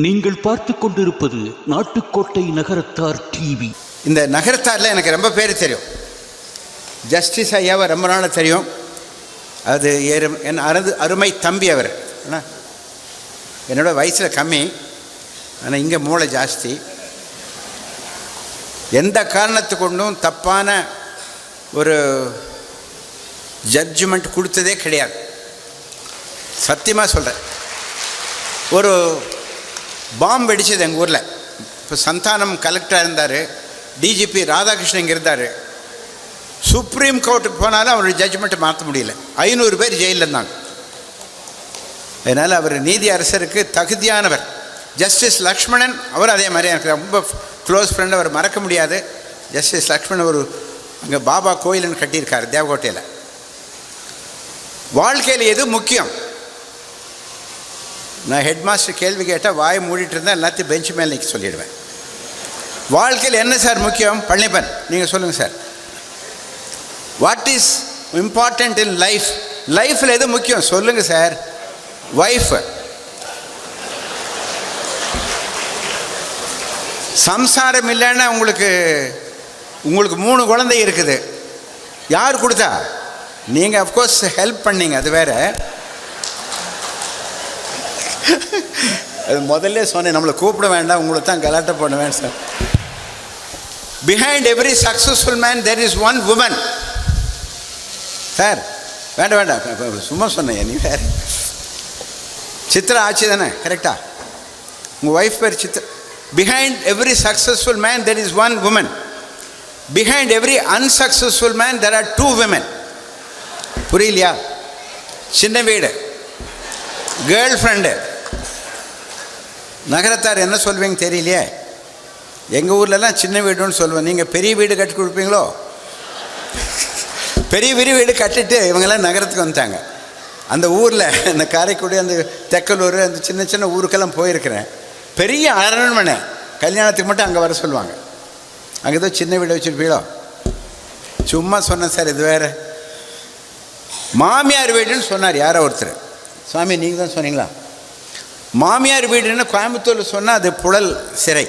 நீங்கள் பார்த்து கொண்டிருப்பது நாட்டுக்கோட்டை நகரத்தார் டிவி. இந்த நகரத்தாரில் எனக்கு ரொம்ப பேர் தெரியும். ஜஸ்டிஸ் ஐயாவை ரொம்ப நாள் தெரியும். அது என் அருது அருமை தம்பி அவர். ஆனால் என்னோட வயசில் கம்மி. ஆனால் இங்கே மூளை ஜாஸ்தி. எந்த காரணத்து கொண்டும் தப்பான ஒரு ஜட்ஜ்மெண்ட் கொடுத்ததே கிடையாது. சத்தியமாக சொல்கிறேன் ஒரு பாம்பு வெடிச்சது எங்கள் ஊரில். இப்போ சந்தானம் கலெக்டராக இருந்தார் டிஜிபி ராதாகிருஷ்ணன் இங்கே இருந்தார். சுப்ரீம் கோர்ட்டுக்கு போனாலும் அவருடைய ஜட்ஜ்மெண்ட்டை மாற்ற முடியல. ஐநூறு பேர் ஜெயிலில் இருந்தாங்க. அதனால் அவர் நீதி அரசருக்கு தகுதியானவர். ஜஸ்டிஸ் லக்ஷ்மணன் அவர் அதே மாதிரி எனக்கு ரொம்ப க்ளோஸ் ஃப்ரெண்ட் அவர் மறக்க முடியாது. ஜஸ்டிஸ் லக்ஷ்மணன் ஒரு அங்கே பாபா கோயில்னு கட்டியிருக்கார் தேவகோட்டையில். வாழ்க்கையில் எது முக்கியம்? நான் ஹெட் மாஸ்டர் கேள்வி கேட்டால் வாயை மூடிட்டு இருந்தால் எல்லாத்தையும் பெஞ்ச் மேலே நிற்க சொல்லிடுவேன். வாழ்க்கையில் என்ன சார் முக்கியம்? பழனிப்பன் நீங்கள் சொல்லுங்கள் sir. What is important in life லைஃப்பில் எது முக்கியம்? சொல்லுங்கள் சார். ஒய்ஃப் சம்சாரம் இல்லைன்னா உங்களுக்கு உங்களுக்கு மூணு குழந்தை இருக்குது. யார் கொடுத்தா? நீங்கள் அஃப்கோர்ஸ் ஹெல்ப் பண்ணீங்க அது வேறு. அது முதல்ல சொன்னேன் நம்மளை கூப்பிட வேண்டாம் உங்களை தான் கலாட்டம் பண்ணுவேன் sir behind every successful man there is one woman sir வேண்டாம் வேண்டாம். சும்மா சொன்னேன் நீ வேறு. சித்ரா ஆச்சு தானே கரெக்டா உங்கள் ஒய்ஃப் பேர் Chitra. Behind every successful man there is one woman behind every unsuccessful man there are two women புரியலையா? சின்ன வீடு. கேர்ள் ஃப்ரெண்டு நகரத்தார் என்ன சொல்வீங்க தெரியலையே. எங்கள் ஊர்லலாம் சின்ன வீடுன்னு சொல்லுவேன். நீங்கள் பெரிய வீடு கட்டி கொடுப்பீங்களோ? பெரிய பெரிய வீடு கட்டிட்டு இவங்கெல்லாம் நகரத்துக்கு வந்துட்டாங்க. அந்த ஊரில் இந்த காரைக்குடி அந்த தெக்கலூர் அந்த சின்ன சின்ன ஊருக்கெல்லாம் போயிருக்கிறேன். பெரிய அரண்மனை. கல்யாணத்துக்கு மட்டும் அங்கே வர சொல்லுவாங்க. அங்கே ஏதோ சின்ன வீடு வச்சுருப்பீங்களோ? சும்மா சொன்னேன் சார் இது வேறு. மாமியார் வீடுன்னு சொன்னார் யாரோ ஒருத்தர். சுவாமி நீங்கள் தான் சொன்னீங்களா? மாமியார் வீடுன்னு கோயம்புத்தூரில் சொன்னால் அது புழல் சிறை.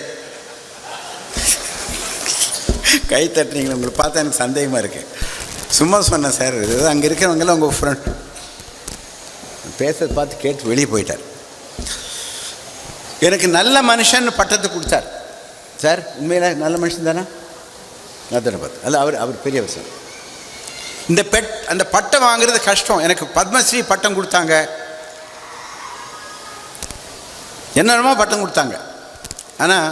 கை தட்டுறீங்களா உங்களை பார்த்தா எனக்கு சந்தேகமாக இருக்குது சும்மா சொன்னேன் சார் இது அங்கே இருக்கிறவங்கெல்லாம் உங்கள் ஃப்ரெண்ட் பேசுறதை பார்த்து கேட்டு வெளியே போயிட்டார். எனக்கு நல்ல மனுஷன் பட்டத்தை கொடுத்தார். சார் உண்மையில் நல்ல மனுஷன் தானே? அதான் பார்த்து. அல்ல அவர் அவர் பெரியவர் சார். இந்த பெட் அந்த பட்டம் வாங்குறது கஷ்டம். எனக்கு பத்மஸ்ரீ பட்டம் கொடுத்தாங்க. என்னென்னமோ பட்டம் கொடுத்தாங்க. ஆனால்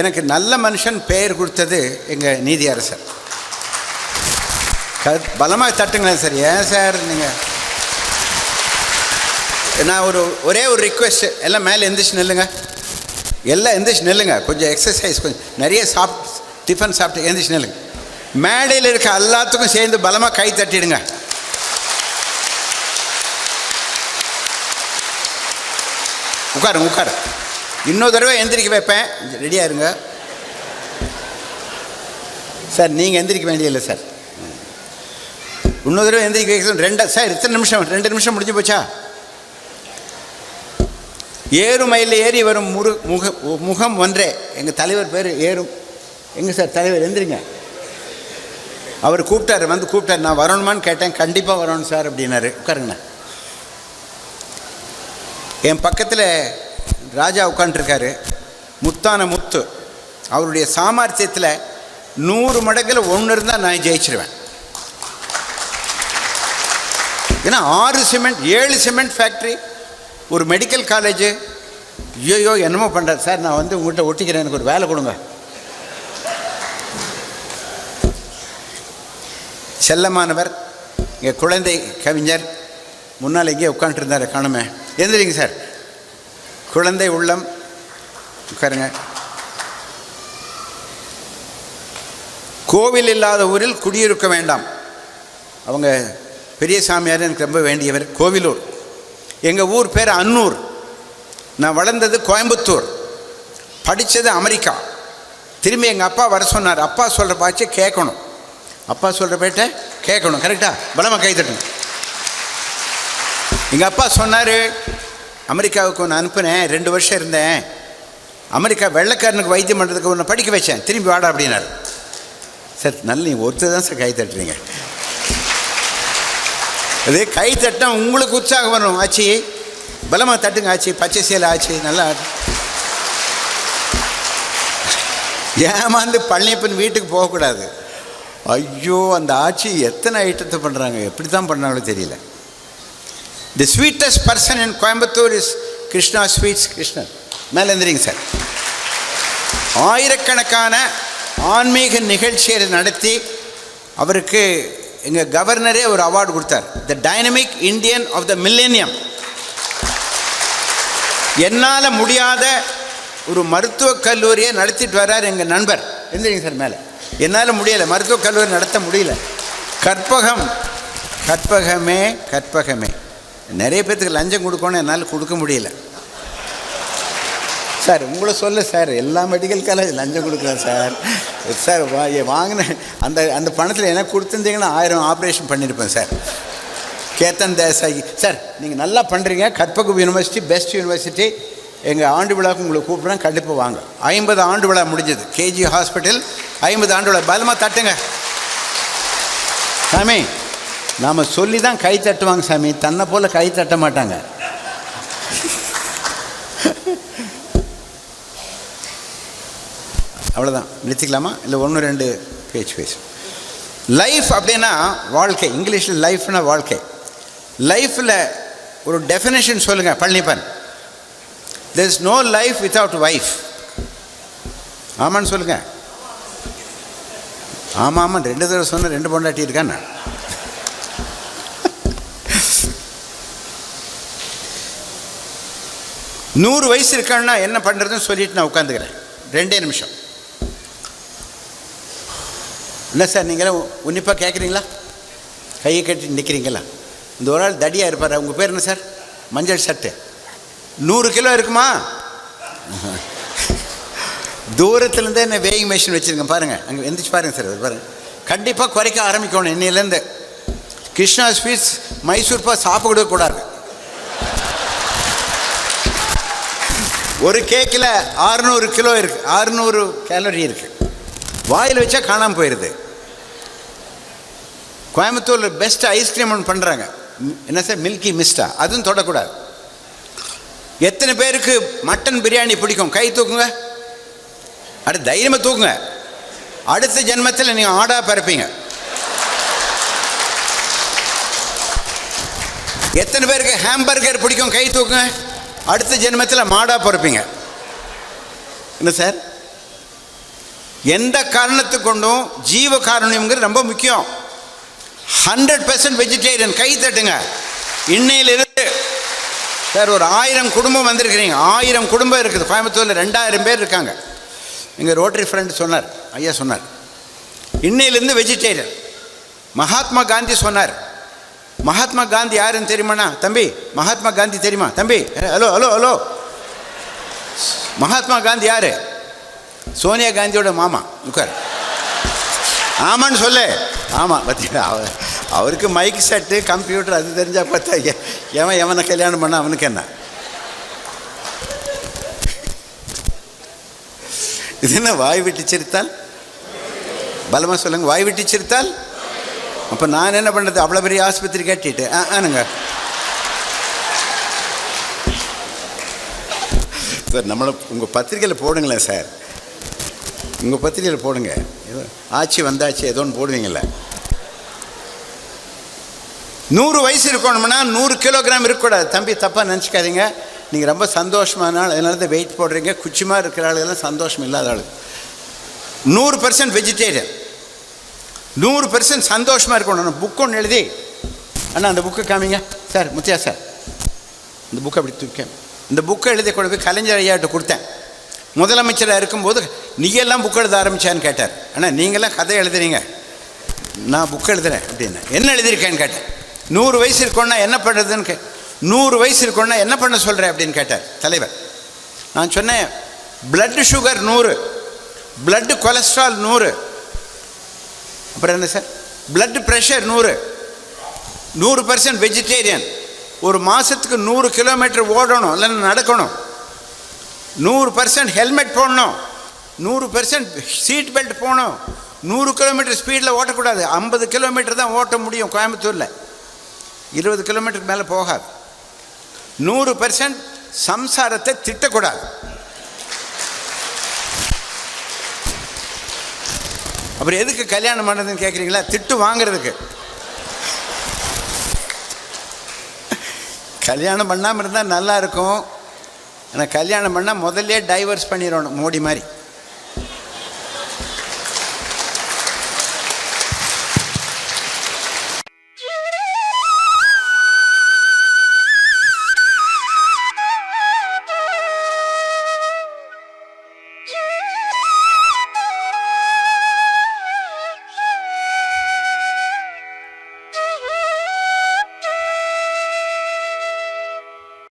எனக்கு நல்ல மனுஷன் பெயர் கொடுத்தது எங்கள் நீதி அரசர் க பலமாக தட்டுங்களேன் சார். ஏன் சார் நீங்கள் நான் ஒரு ஒரே ஒரு ரிக்வெஸ்ட் எல்லாம் மேலே எந்திரிச்சு நில்லுங்க. எல்லாம் எந்திரிச்சு நில்லுங்க. கொஞ்சம் எக்ஸசைஸ் கொஞ்சம் நிறைய சாப்பிட்டு டிஃபன் சாப்பிட்டு எந்திரிச்சு நில்லுங்க. மேடையில் இருக்க எல்லாத்துக்கும் சேர்ந்து பலமாக கை தட்டிடுங்க. உட்காருங்க உட்காரு. இன்னொரு தடவை எந்திரிக்க வைப்பேன். ரெடியாக இருங்க. சார் நீங்கள் எந்திரிக்க வேண்டியதில்லை சார் இன்னொரு தடவை எந்திரிக்க வைக்க ரெண்டா சார் இத்தனை நிமிஷம் ரெண்டு நிமிஷம் முடிஞ்சு போச்சா? ஏறுமயில் ஏறி வரும் முரு முக முகம் ஒன்றே. எங்கள் தலைவர் பேர் ஏறும் எங்கே சார் தலைவர் எந்திரிங்க. அவர் கூப்பிட்டாரு வந்து கூப்பிட்டாரு. நான் வரணுமான்னு கேட்டேன். கண்டிப்பாக வரணும் சார் அப்படின்னாரு. உட்காருங்கண்ணா. என் பக்கத்தில் ராஜா உட்காண்ட்ருக்காரு முத்தான முத்து. அவருடைய சாமர்த்தியத்தில் நூறு மடங்கில் ஒன்று இருந்தால் நான் ஜெயிச்சிருவேன். ஏன்னா ஆறு சிமெண்ட் ஏழு சிமெண்ட் ஃபேக்ட்ரி ஒரு மெடிக்கல் காலேஜு ஐயோ என்னமோ பண்ணுறது சார் நான் வந்து உங்கள்கிட்ட ஒட்டிக்கிறேன். எனக்கு ஒரு வேலை கொடுங்க. செல்லமானவர் இங்கே குழந்தை கவிஞர் முன்னால் எங்கேயே உட்காந்துருந்தார் காணுமே. எழுந்திரிங்க சார். குழந்தை உள்ளம். உட்காருங்க. கோவில் இல்லாத ஊரில் குடியிருக்க வேண்டாம். அவங்க பெரிய சாமியார் எனக்கு ரொம்ப வேண்டியவர் கோவிலூர். எங்கள் ஊர் பேர் அன்னூர். நான் வளர்ந்தது கோயம்புத்தூர். படித்தது அமெரிக்கா. திரும்பி எங்கள் அப்பா வர சொன்னார். அப்பா சொல்கிற பாச்சு கேட்கணும். அப்பா சொல்கிற பேட்டை கேட்கணும். கரெக்டாக பலமாக கை தட்டணும். எங்கள் அப்பா சொன்னார் அமெரிக்காவுக்கு ஒன்று அனுப்புனேன் ரெண்டு வருஷம் இருந்தேன். அமெரிக்கா வெள்ளைக்காரனுக்கு வைத்தியம் பண்ணுறதுக்கு ஒன்று படிக்க வச்சேன். திரும்பி வாடா அப்படின்னாரு. சார் நல்ல நீங்கள் ஒருத்தர் தான் சார் கை தட்டுறீங்க. அது கை தட்டினா உங்களுக்கு உற்சாகம் வரும் ஆச்சி பலமாக தட்டுங்க ஆச்சி. பச்சை சேலை ஆச்சி நல்லா. ஏமாந்து பழனியப்பன் வீட்டுக்கு போகக்கூடாது. ஐயோ அந்த ஆட்சி எத்தனை ஐட்டத்தை பண்ணுறாங்க எப்படி தான் பண்ணாலும் தெரியல. The sweetest person in Coimbatore is Krishna sweets Krishnan மேலே எந்திரிங்க சார். ஆயிரக்கணக்கான ஆன்மீக நிகழ்ச்சியை நடத்தி அவருக்கு எங்கள் கவர்னரே ஒரு அவார்டு கொடுத்தார். The dynamic Indian of the millennium என்னால் முடியாத ஒரு மருத்துவக் கல்லூரியை நடத்திட்டு வர்றார் எங்கள் நண்பர். எந்திரிங்க சார் மேலே. என்னால் முடியலை மருத்துவக் கல்லூரி நடத்த முடியல. கற்பகம் கற்பகமே கற்பகமே. நிறைய பேர்த்துக்கு லஞ்சம் கொடுக்கணும் என்னால் கொடுக்க முடியல. சார் உங்களை சொல்ல சார் எல்லா மெடிக்கல் காலேஜ் லஞ்சம் கொடுக்குறேன் சார். சார் வா வாங்கின அந்த அந்த பணத்தில் எனக்கு கொடுத்துருந்தீங்கன்னா ஆயிரம் ஆப்ரேஷன் பண்ணியிருப்பேன் சார். கேத்தன் தேசாய். சார் நீங்கள் நல்லா பண்ணுறீங்க கற்பகம் யூனிவர்சிட்டி பெஸ்ட் யூனிவர்சிட்டி எங்கள் ஆண்டு விழாவுக்கு உங்களை கூப்பிட்றேன். கண்டிப்பாக வாங்க. ஐம்பது ஆண்டு விழா முடிஞ்சது. கேஜி ஹாஸ்பிட்டல் ஐம்பது ஆண்டு விழா. பலமாக தட்டுங்க. சாமி. நாம் சொல்லி தான் கை தட்டுவாங்க சாமி. தன்னை போல் கை தட்ட மாட்டாங்க. அவ்வளோதான் நிறுத்திக்கலாமா இல்லை ஒன்று ரெண்டு பேச்சு பேசு. லைஃப் அப்படின்னா வாழ்க்கை. இங்கிலீஷில் லைஃப்னா வாழ்க்கை. லைஃப்பில் ஒரு டெஃபினேஷன் சொல்லுங்கள் Palanippan. There is no life without wife ஆமான்னு சொல்லுங்கள் ஆமாம் ஆமாம். ரெண்டு தடவை சொன்ன ரெண்டு பொண்டாட்டி இருக்கான்னு. நூறு வயசு இருக்கான்னா என்ன பண்ணுறதுன்னு சொல்லிட்டு நான் உட்காந்துக்கிறேன். ரெண்டே நிமிஷம். என்ன சார் நீங்களும் உன்னிப்பாக கேட்குறீங்களா கையை கட்டி நிற்கிறீங்களா இந்த ஒரு ஆள் தடியாக இருப்பார்? உங்கள் பேர் என்ன சார்? மஞ்சள் சட்டை. நூறு கிலோ இருக்குமா? தூரத்துலேருந்தே என்ன வேயிங் மிஷின் வச்சுருங்க பாருங்கள் அங்கே எந்திரிச்சு பாருங்கள் சார் அவர் பாருங்கள் கண்டிப்பாக குறைக்க ஆரம்பிக்கணும் இன்னிலேருந்து கிருஷ்ணா ஸ்வீட்ஸ் மைசூர் சாப்பிடக்கூடாது. ஒரு கேக்கில் ஆறுநூறு கிலோ இருக்குது ஆறுநூறு கேலரி இருக்குது வாயில் வச்சா காணாமல் போயிடுது கோயம்புத்தூரில் பெஸ்ட் ஐஸ்கிரீம் ஒன்று பண்ணுறாங்க என்ன சார் மில்கி மிஸ்டா அதுவும் தொடக்கூடாது. எத்தனை பேருக்கு மட்டன் பிரியாணி பிடிக்கும்? கை தூக்குங்க. அடுத்து தைரியமாக தூக்குங்க. அடுத்த ஜென்மத்தில் நீங்கள் ஆடாக பிறப்பீங்க. எத்தனை பேருக்கு ஹாம்பர்கர் பிடிக்கும்? கை தூக்குங்க. அடுத்த ஜென்மத்தில் மாடாக பிறப்பீங்க. என்ன சார்? எந்த காரணத்து கொண்டும் ஜீவ காரணியம்ங்கிறது ரொம்ப முக்கியம். ஹண்ட்ரட் பர்சன்ட் வெஜிடேரியன் கை தட்டுங்க. இன்னையிலிருந்து சார் ஒரு ஆயிரம் குடும்பம் வந்திருக்கிறீங்க. ஆயிரம் குடும்பம் இருக்குது. கோயம்புத்தூரில் ரெண்டாயிரம் பேர் இருக்காங்க. எங்கள் ரோட்டரி ஃப்ரெண்ட் சொன்னார். ஐயா சொன்னார். இன்னையிலேருந்து வெஜிடேரியன் மகாத்மா காந்தி சொன்னார். மகாத்மா காந்தி யாருன்னு தெரியுமாண்ணா? தம்பி மகாத்மா காந்தி தெரியுமா? தம்பி hello hello hello. Mahatma Gandhi யார்? சோனியா காந்தியோட மாமா. உட்கார். ஆமான்னு சொல்லு. ஆமாம் பார்த்தீங்களா அவர் அவருக்கு மைக் செட்டு கம்ப்யூட்டர் அது தெரிஞ்சால் பார்த்தா எவன் எவனை கல்யாணம் பண்ண அவனுக்கு என்ன? இது என்ன வாய் விட்டு சிரித்தால்? பலமாக சொல்லுங்கள் வாய் விட்டு சிரித்தால்? அப்போ நான் என்ன பண்ணுறது அவ்வளோ பெரிய ஆஸ்பத்திரி கட்டிட்டு. ஆ ஆனுங்க. சார் நம்மளை உங்கள் பத்திரிக்கையில் போடுங்களேன் சார். உங்கள் பத்திரிகையில் போடுங்க. ஏதோ ஆட்சி வந்தாச்சு ஏதோ ஒன்று போடுவீங்கள்ல நூறு வயசு இருக்கணும்னா நூறு கிலோகிராம் இருக்கக்கூடாது. தம்பி தப்பாக நினச்சிக்காதீங்க. நீங்கள் ரொம்ப சந்தோஷமான ஆள். அதனால தான் வெயிட் போடுறீங்க. குச்சிமாக இருக்கிற ஆளுகெல்லாம் சந்தோஷம் இல்லாத ஆள் நூறு பர்சன்ட் வெஜிடேரியன் நூறு பெர்சன்ட் சந்தோஷமாக இருக்கணும். புக் ஒன்று எழுதி. அண்ணா அந்த புக்கு காமிங்க. Sir Muthiya sir. இந்த புக்கை அப்படி தூக்க. இந்த புக்கை எழுதி கொண்டு போய் கலைஞர் ஐயாட்ட கொடுத்தேன். முதலமைச்சராக இருக்கும்போது நீயெல்லாம் புக் எழுத ஆரம்பித்தான்னு கேட்டார். அண்ணா நீங்களாம் கதை எழுதுறீங்க. நான் புக் எழுதுறேன் அப்படின்னு என்ன எழுதியிருக்கேன்னு கேட்டேன் நூறு வயசு இருக்கோன்னா என்ன பண்ணுறதுன்னு கே நூறு வயசு இருக்கோன்னா என்ன பண்ண சொல்கிறேன் அப்படின்னு கேட்டார் தலைவர். நான் சொன்னேன் பிளட் சுகர் நூறு. பிளட் கொலஸ்ட்ரால் நூறு. அப்புறம் என்ன சார்? பிளட் ப்ரெஷர் நூறு. நூறு பர்சன்ட் வெஜிடேரியன் ஒரு மாதத்துக்கு நூறு கிலோமீட்டர் ஓடணும் இல்லைன்னா நடக்கணும். நூறு பர்சன்ட் ஹெல்மெட் போடணும். நூறு பர்சன்ட் சீட் பெல்ட் போகணும். நூறு கிலோமீட்டர் ஸ்பீடில் ஓட்டக்கூடாது. ஐம்பது கிலோமீட்டர் தான் ஓட்ட முடியும் கோயம்புத்தூரில். இருபது கிலோமீட்டருக்கு மேலே போகாது. நூறு பர்சன்ட் சம்சாரத்தை திட்டக்கூடாது. அப்புறம் எதுக்கு கல்யாணம் பண்ணுறதுன்னு கேட்குறீங்களா திட்டு வாங்குறதுக்கு. கல்யாணம் பண்ணாமல் இருந்தால் நல்லா இருக்கும். ஆனால் கல்யாணம் பண்ணால் முதல்ல டைவர்ஸ் பண்ணிடணும் மோடி மாதிரி.